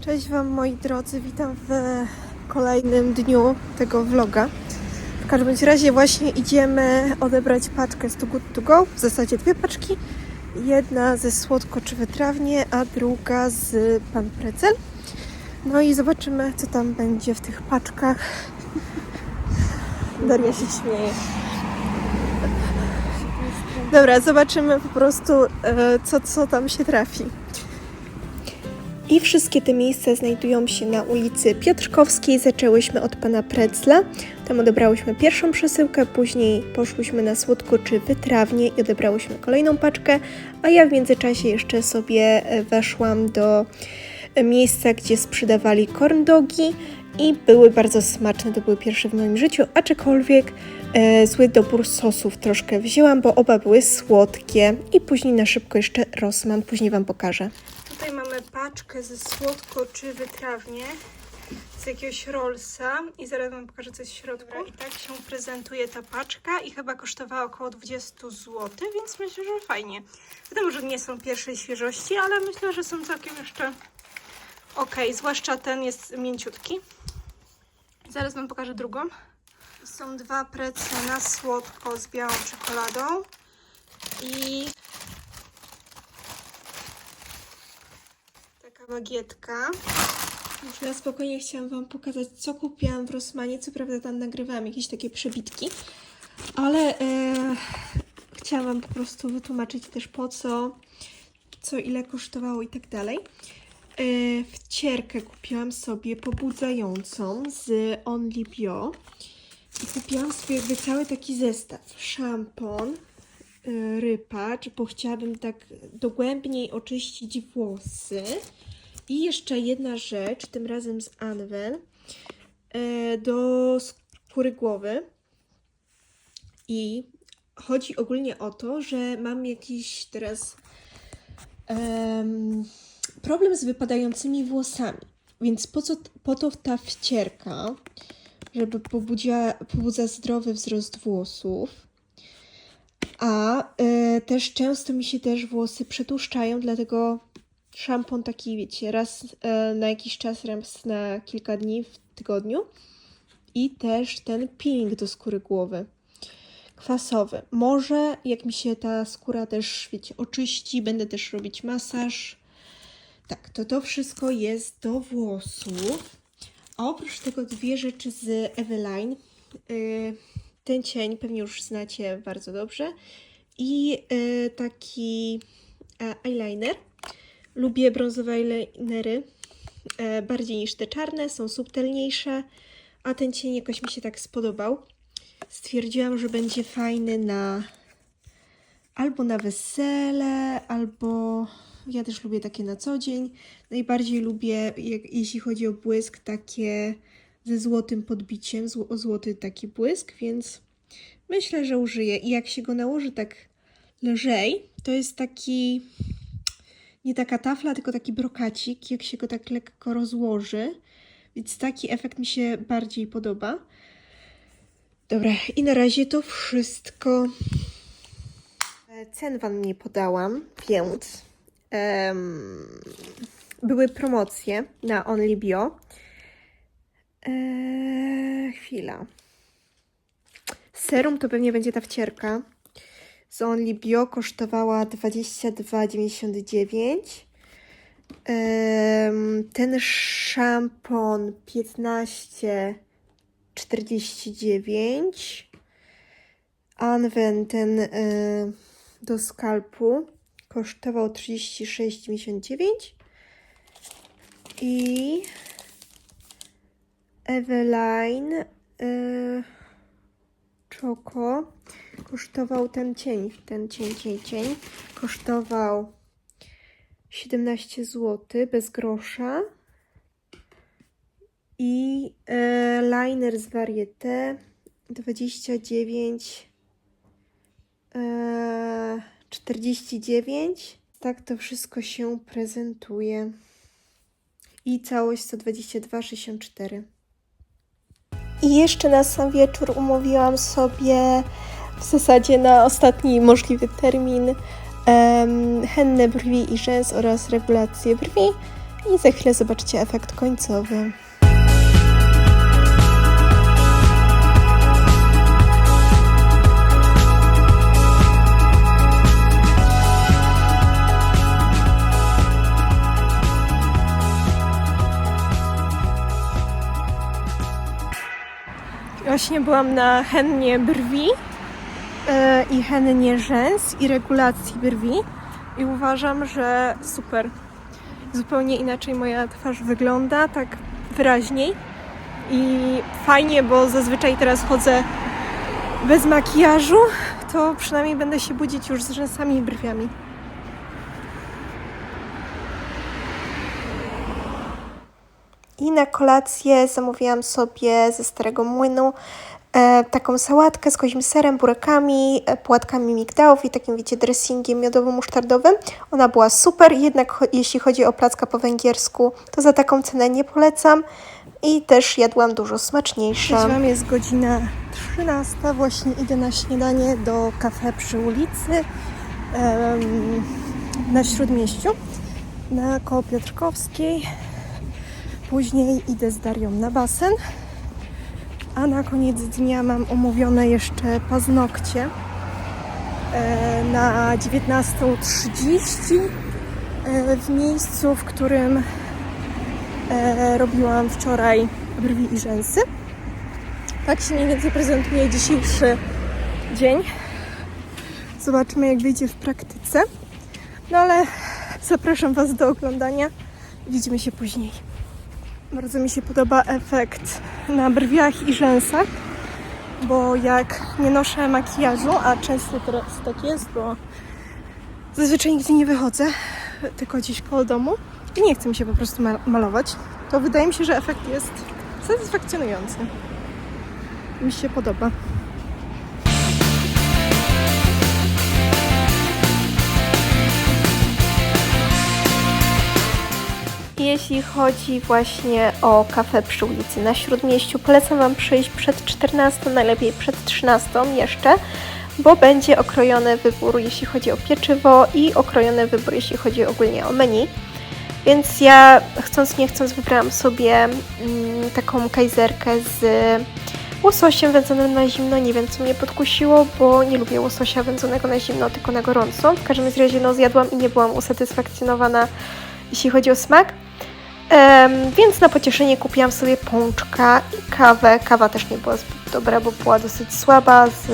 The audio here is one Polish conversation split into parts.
Cześć Wam moi drodzy, witam w kolejnym dniu tego vloga. W każdym razie właśnie idziemy odebrać paczkę z Too Good To Go, w zasadzie dwie paczki. Jedna ze słodko czy wytrawnie, a druga z Pan Precel. No i zobaczymy co tam będzie w tych paczkach. Daria się śmieje. Dobra, zobaczymy po prostu e, co, co tam się trafi. I wszystkie te miejsca znajdują się na ulicy Piotrkowskiej. Zaczęłyśmy od pana Pretzla. Tam odebrałyśmy pierwszą przesyłkę, później poszłyśmy na słodko czy wytrawnie i odebrałyśmy kolejną paczkę, a ja w międzyczasie jeszcze sobie e, weszłam do e, miejsca, gdzie sprzedawali corn dogi i były bardzo smaczne. To były pierwsze w moim życiu, aczkolwiek e, zły dobór sosów troszkę wzięłam, bo oba były słodkie i później na szybko jeszcze Rossmann, później Wam pokażę. Tutaj mamy paczkę ze słodko czy wytrawnie z jakiegoś rollsa i zaraz Wam pokażę co jest w środku. I tak się prezentuje ta paczka i chyba kosztowała około 20 zł, więc myślę, że fajnie. Wiadomo, że nie są pierwszej świeżości, ale myślę, że są całkiem jeszcze ok, zwłaszcza ten jest mięciutki. Zaraz Wam pokażę drugą. Są dwa precle na słodko z białą czekoladą i taka bagietka. Już na spokojnie chciałam Wam pokazać, co kupiłam w Rossmanie. Co prawda tam nagrywałam jakieś takie przebitki, ale e, chciałam Wam po prostu wytłumaczyć też po co, co ile kosztowało i tak dalej. E, wcierkę kupiłam sobie pobudzającą z Only Bio. I kupiłam sobie jakby cały taki zestaw. Szampon, y, rypacz, bo chciałabym tak dogłębniej oczyścić włosy. I jeszcze jedna rzecz, tym razem z Anwen, y, do skóry głowy. I chodzi ogólnie o to, że mam jakiś teraz em, problem z wypadającymi włosami. Więc po, co, po to ta wcierka, żeby pobudziła, pobudza zdrowy wzrost włosów. A y, też często mi się też włosy przetłuszczają, dlatego szampon taki, wiecie, raz y, na jakiś czas, raz na kilka dni w tygodniu. I też ten peeling do skóry głowy. Kwasowy. Może jak mi się ta skóra też, wiecie, oczyści, będę też robić masaż. Tak, to to wszystko jest do włosów. A oprócz tego dwie rzeczy z Eveline. Yy, Ten cień pewnie już znacie bardzo dobrze. I yy, taki e, eyeliner. Lubię brązowe eyelinery e, bardziej niż te czarne, są subtelniejsze, a ten cień jakoś mi się tak spodobał. Stwierdziłam, że będzie fajny na albo na wesele, albo ja też lubię takie na co dzień. Najbardziej lubię, jak, jeśli chodzi o błysk, takie ze złotym podbiciem, zł, o złoty taki błysk, więc myślę, że użyję. I jak się go nałoży tak lżej, to jest taki, nie taka tafla, tylko taki brokacik, jak się go tak lekko rozłoży. Więc taki efekt mi się bardziej podoba. Dobra, i na razie to wszystko. Cen Wam nie podałam, więc em, były promocje na Only Bio. Eee, chwila. Serum to pewnie będzie ta wcierka. Z Only Bio kosztowała 22,99. Em, ten szampon 15,49. Anwen ten y, do skalpu kosztował 36,99 i Eveline y, Choco kosztował ten cień, ten cień, cień, cień kosztował 17 zł bez grosza i y, liner z Varieté 29 Eee, 49. Tak to wszystko się prezentuje. I całość 122,64. I jeszcze na sam wieczór umówiłam sobie w zasadzie na ostatni możliwy termin em, hennę brwi i rzęs oraz regulację brwi. I za chwilę zobaczycie efekt końcowy. Właśnie byłam na hennie brwi e, i hennie rzęs i regulacji brwi i uważam, że super. Zupełnie inaczej moja twarz wygląda, tak wyraźniej i fajnie, bo zazwyczaj teraz chodzę bez makijażu, to przynajmniej będę się budzić już z rzęsami i brwiami. I na kolację zamówiłam sobie ze Starego Młynu e, taką sałatkę z kozim serem, burakami, e, płatkami migdałów i takim, wiecie, dressingiem miodowo-musztardowym. Ona była super, jednak jeśli chodzi o placka po węgiersku, to za taką cenę nie polecam. I też jadłam dużo smaczniejsze. Wam, jest godzina 13, właśnie idę na śniadanie do kafe przy ulicy em, na Śródmieściu, na koło Piotrkowskiej. Później idę z Darią na basen, a na koniec dnia mam umówione jeszcze paznokcie e, na 19.30 e, w miejscu, w którym e, robiłam wczoraj brwi i rzęsy. Tak się mniej więcej prezentuje dzisiejszy dzień. Zobaczymy, jak wyjdzie w praktyce. No ale zapraszam Was do oglądania. Widzimy się później. Bardzo mi się podoba efekt na brwiach i rzęsach, bo jak nie noszę makijażu, a często teraz tak jest, bo zazwyczaj nigdzie nie wychodzę, tylko gdzieś koło domu i nie chce mi się po prostu mal- malować, to wydaje mi się, że efekt jest satysfakcjonujący. Mi się podoba. Jeśli chodzi właśnie o kafę przy ulicy na Śródmieściu, polecam Wam przyjść przed 14, najlepiej przed 13 jeszcze, bo będzie okrojony wybór, jeśli chodzi o pieczywo i okrojony wybór, jeśli chodzi ogólnie o menu. Więc ja chcąc nie chcąc wybrałam sobie mm, taką kajzerkę z łososiem wędzonym na zimno. Nie wiem, co mnie podkusiło, bo nie lubię łososia wędzonego na zimno, tylko na gorąco. W każdym razie no, zjadłam i nie byłam usatysfakcjonowana, jeśli chodzi o smak. Em, więc na pocieszenie kupiłam sobie pączka i kawę. Kawa też nie była zbyt dobra, bo była dosyć słaba, z,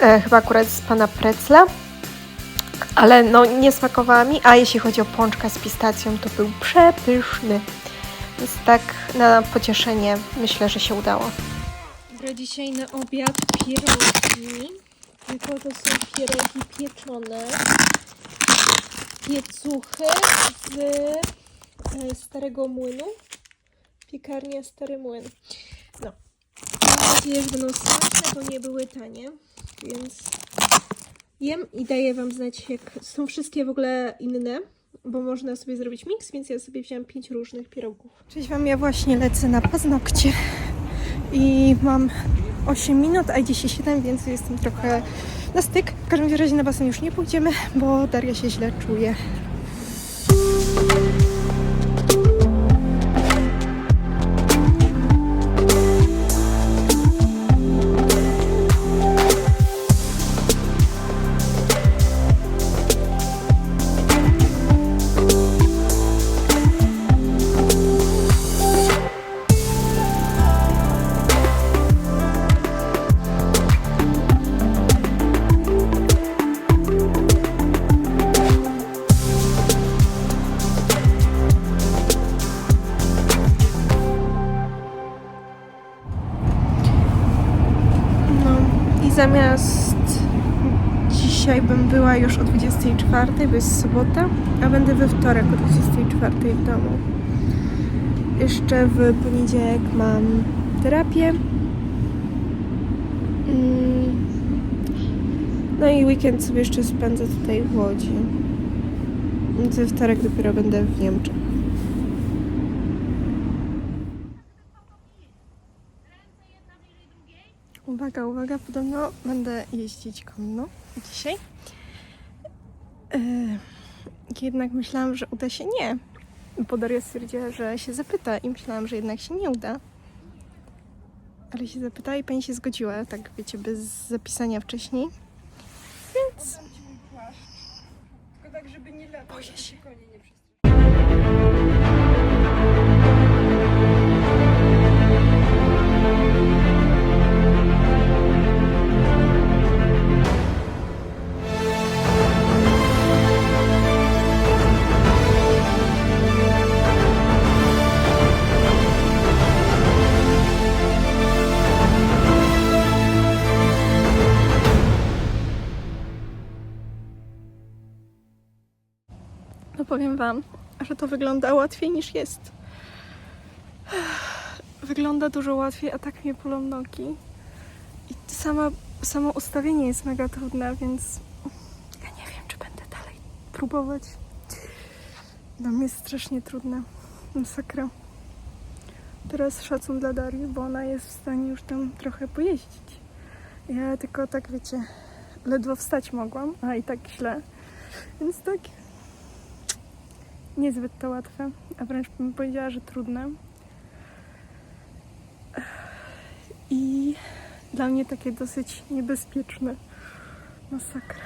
e, chyba akurat z pana Precla. Ale no nie smakowała mi, a jeśli chodzi o pączka z pistacją, to był przepyszny. Więc tak na pocieszenie myślę, że się udało. Dobra, dzisiaj na obiad pierogi. Tylko to są pierogi pieczone. Piecuchy z Starego Młynu. Piekarnia Stary Młyn. No. Mam nadzieję, że będą smaczne, bo nie były tanie. Więc jem i daję Wam znać, jak są wszystkie w ogóle inne, bo można sobie zrobić miks, więc ja sobie wziąłem pięć różnych pierogów. Cześć Wam, ja właśnie lecę na paznokcie i mam 8 minut, a dzisiaj 7, więc jestem trochę na styk. W każdym razie na basen już nie pójdziemy, bo Daria się źle czuje. Już o 24, bo jest sobota, a będę we wtorek o 24 w domu. Jeszcze w poniedziałek mam terapię. Mm. No i weekend sobie jeszcze spędzę tutaj w Łodzi. We wtorek dopiero będę w Niemczech. Uwaga, uwaga, podobno będę jeździć konno dzisiaj. Yy, jednak myślałam, że uda się nie. Bo Daria stwierdziła, że się zapyta i myślałam, że jednak się nie uda. Ale się zapytała i pani się zgodziła, tak wiecie, bez zapisania wcześniej. Więc Tylko tak, żeby nie Boję się. Że to wygląda łatwiej niż jest. Wygląda dużo łatwiej, a tak mnie bolą nogi. I sama, samo ustawienie jest mega trudne, więc ja nie wiem, czy będę dalej próbować. Dla mnie jest strasznie trudne. Masakra. Teraz szacun dla Darii, bo ona jest w stanie już tam trochę pojeździć. Ja tylko tak, wiecie, ledwo wstać mogłam, a i tak źle. Więc tak, niezbyt to łatwe, a wręcz bym powiedziała, że trudne. I dla mnie takie dosyć niebezpieczne. Masakra.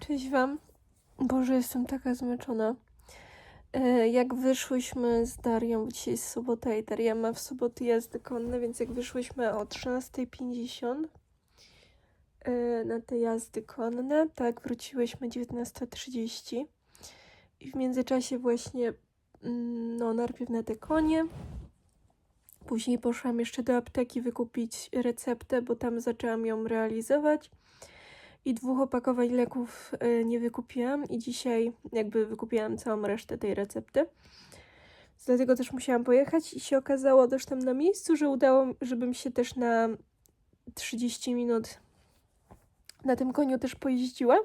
Cześć Wam. Boże, jestem taka zmęczona. E, Jak wyszłyśmy z Darią, bo dzisiaj jest sobota i Daria ma w soboty jazdy konne, więc jak wyszłyśmy o 13.50 e, na te jazdy konne, tak wróciłyśmy 19.30 i w międzyczasie właśnie mm, no najpierw na te konie, później poszłam jeszcze do apteki wykupić receptę, bo tam zaczęłam ją realizować. I dwóch opakowań leków e, nie wykupiłam. I dzisiaj jakby wykupiłam całą resztę tej recepty. Dlatego też musiałam pojechać i się okazało też tam na miejscu, że udało, żebym się też na 30 minut na tym koniu też pojeździła.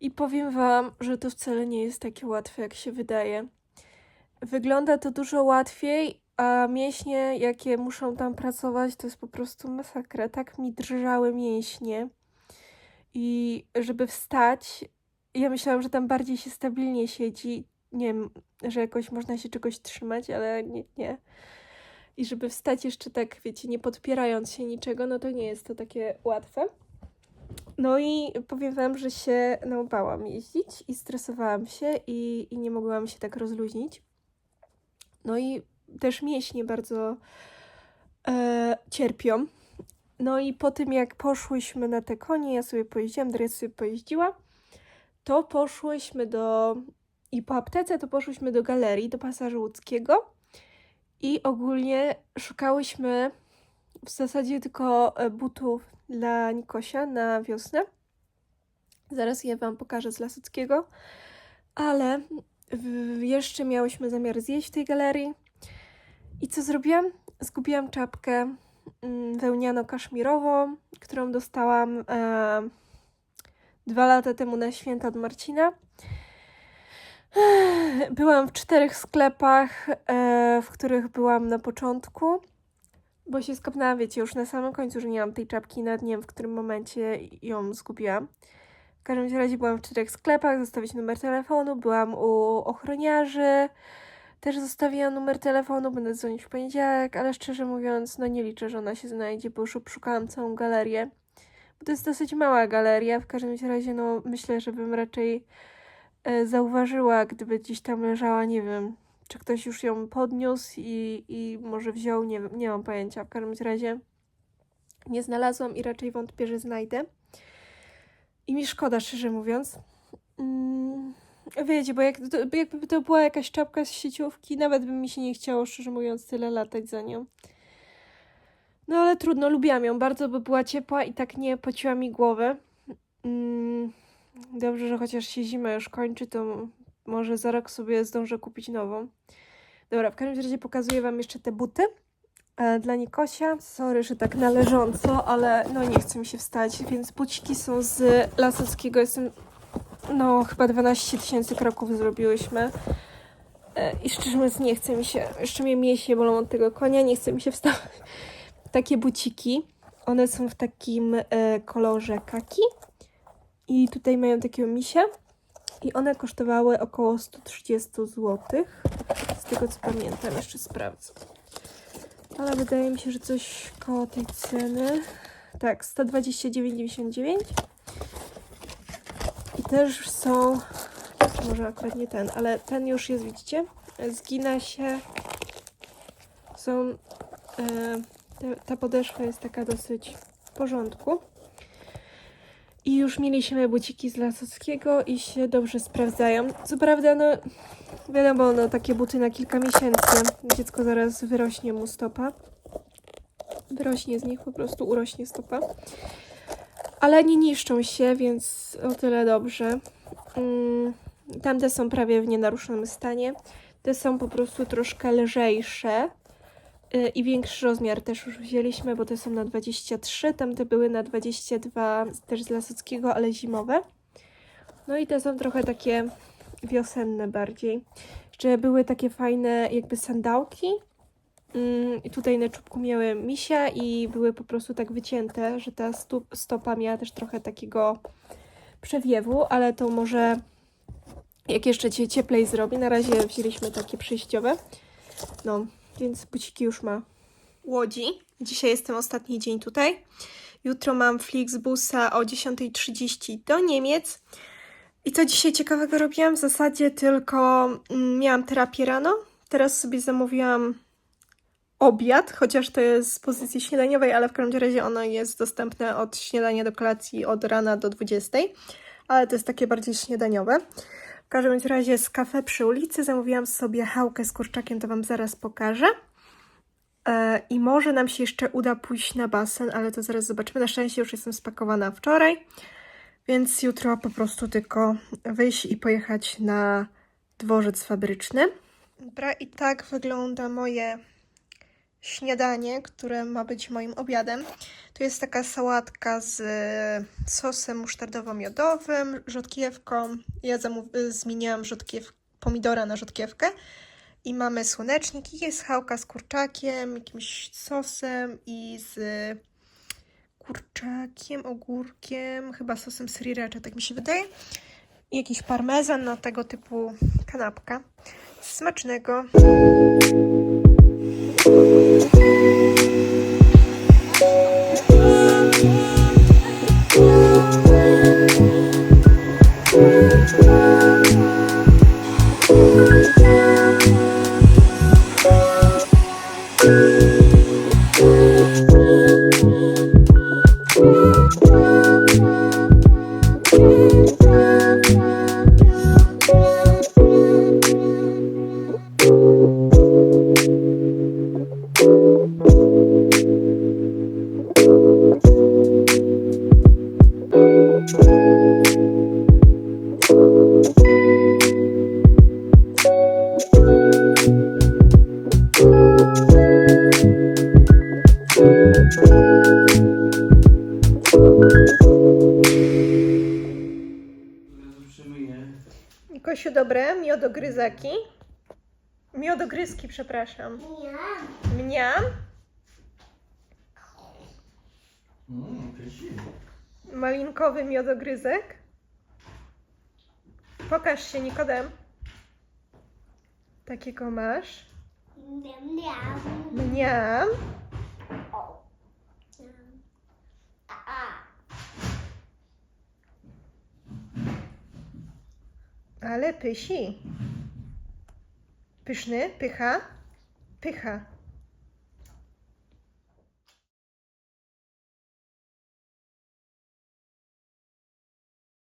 I powiem Wam, że to wcale nie jest takie łatwe, jak się wydaje. Wygląda to dużo łatwiej, a mięśnie, jakie muszą tam pracować, to jest po prostu masakra. Tak mi drżały mięśnie. I żeby wstać, ja myślałam, że tam bardziej się stabilnie siedzi. Nie wiem, że jakoś można się czegoś trzymać, ale nie, nie. I żeby wstać jeszcze tak, wiecie, nie podpierając się niczego, no to nie jest to takie łatwe. No i powiem wam, że się no, bałam jeździć i stresowałam się i, i nie mogłam się tak rozluźnić. No i też mięśnie bardzo e, cierpią. No i po tym jak poszłyśmy na te konie, ja sobie pojeździłam, Daria sobie pojeździła, to poszłyśmy do... I po aptece to poszłyśmy do galerii, do Pasażu Łódzkiego i ogólnie szukałyśmy w zasadzie tylko e, butów dla Nikosia na wiosnę. Zaraz je Wam pokażę z Lasockiego. Ale jeszcze miałyśmy zamiar zjeść w tej galerii. I co zrobiłam? Zgubiłam czapkę mm, wełniano-kaszmirową, którą dostałam e, dwa lata temu na święta od Marcina. Byłam w czterech sklepach, e, w których byłam na początku. Bo się skapnęłam, wiecie, już na samym końcu, że nie mam tej czapki, nawet nie wiem, w którym momencie ją zgubiłam. W każdym razie byłam w czterech sklepach, zostawić numer telefonu, byłam u ochroniarzy, też zostawiłam numer telefonu, będę dzwonić w poniedziałek, ale szczerze mówiąc, no nie liczę, że ona się znajdzie, bo już obszukałam całą galerię. Bo to jest dosyć mała galeria, w każdym razie, no myślę, żebym raczej e, zauważyła, gdyby gdzieś tam leżała, nie wiem, czy ktoś już ją podniósł i, i może wziął, nie nie mam pojęcia. W każdym razie nie znalazłam i raczej wątpię, że znajdę. I mi szkoda, szczerze mówiąc. Mm, wiecie, bo jak, to, jakby to była jakaś czapka z sieciówki, nawet by mi się nie chciało, szczerze mówiąc, tyle latać za nią. No ale trudno, lubiłam ją bardzo, bo była ciepła i tak nie pociła mi głowy. Mm, dobrze, że chociaż się zima już kończy, to może za rok sobie zdążę kupić nową. Dobra, w każdym razie pokazuję Wam jeszcze te buty e, dla Nikosia. Sorry, że tak należąco, ale no nie chce mi się wstać, więc buciki są z Lasockiego. Jestem, no chyba 12 tysięcy kroków zrobiłyśmy. E, I szczerze mówiąc nie chce mi się, jeszcze mnie mięśnie bolą od tego konia, nie chce mi się wstawać. Takie buciki, one są w takim e, kolorze kaki. I tutaj mają takiego misia. I one kosztowały około 130 zł. Z tego co pamiętam, jeszcze sprawdzę. Ale wydaje mi się, że coś koło tej ceny. Tak, 129,99. I też są, może akurat nie ten, ale ten już jest, widzicie? Zgina się. Są, te, ta podeszwa jest taka dosyć w porządku. I już mieliśmy buciki z Lasockiego i się dobrze sprawdzają. Co prawda, no wiadomo, no takie buty na kilka miesięcy. Dziecko zaraz wyrośnie mu stopa. Wyrośnie z nich, po prostu urośnie stopa. Ale nie niszczą się, więc o tyle dobrze. Mm, tamte są prawie w nienaruszonym stanie. Te są po prostu troszkę lżejsze. Y, I większy rozmiar też już wzięliśmy, bo te są na 23, tamte były na 22, też z Lasockiego, ale zimowe. No i te są trochę takie wiosenne bardziej. Jeszcze były takie fajne jakby sandałki. Mm, I tutaj na czubku miały misia i były po prostu tak wycięte, że ta stopa miała też trochę takiego przewiewu, ale to może jak jeszcze cię cieplej zrobi. Na razie wzięliśmy takie przejściowe. No, więc buciki już ma. Łodzi. Dzisiaj jestem ostatni dzień tutaj. Jutro mam Flixbusa o 10.30 do Niemiec. I co dzisiaj ciekawego robiłam? W zasadzie tylko mm, miałam terapię rano. Teraz sobie zamówiłam obiad, chociaż to jest z pozycji śniadaniowej, ale w każdym razie ono jest dostępne od śniadania do kolacji od rana do 20. Ale to jest takie bardziej śniadaniowe. W każdym razie z kafe przy ulicy zamówiłam sobie chałkę z kurczakiem, to Wam zaraz pokażę. E, I może nam się jeszcze uda pójść na basen, ale to zaraz zobaczymy. Na szczęście już jestem spakowana wczoraj, więc jutro po prostu tylko wyjść i pojechać na dworzec fabryczny. Dobra, i tak wygląda moje śniadanie, które ma być moim obiadem. To jest taka sałatka z sosem musztardowo-miodowym, rzodkiewką. Ja y, zmieniałam rzodkiew- pomidora na rzodkiewkę. I mamy słonecznik i jest chałka z kurczakiem, jakimś sosem i z kurczakiem, ogórkiem, chyba sosem sriracha, tak mi się wydaje. I jakiś parmezan, no tego typu kanapka. Smacznego. Miodogryzaki. Miodogryzki, przepraszam. Mniam. Mniam. Mm, Malinkowy miodogryzek. Pokaż się, Nikodem. Takiego masz. Mniam. Mniam. Ale pysi. Pyszny, pycha, pycha.